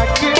I give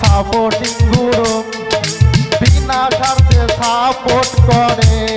supporting গুরু বিনা স্বার্থে support করে।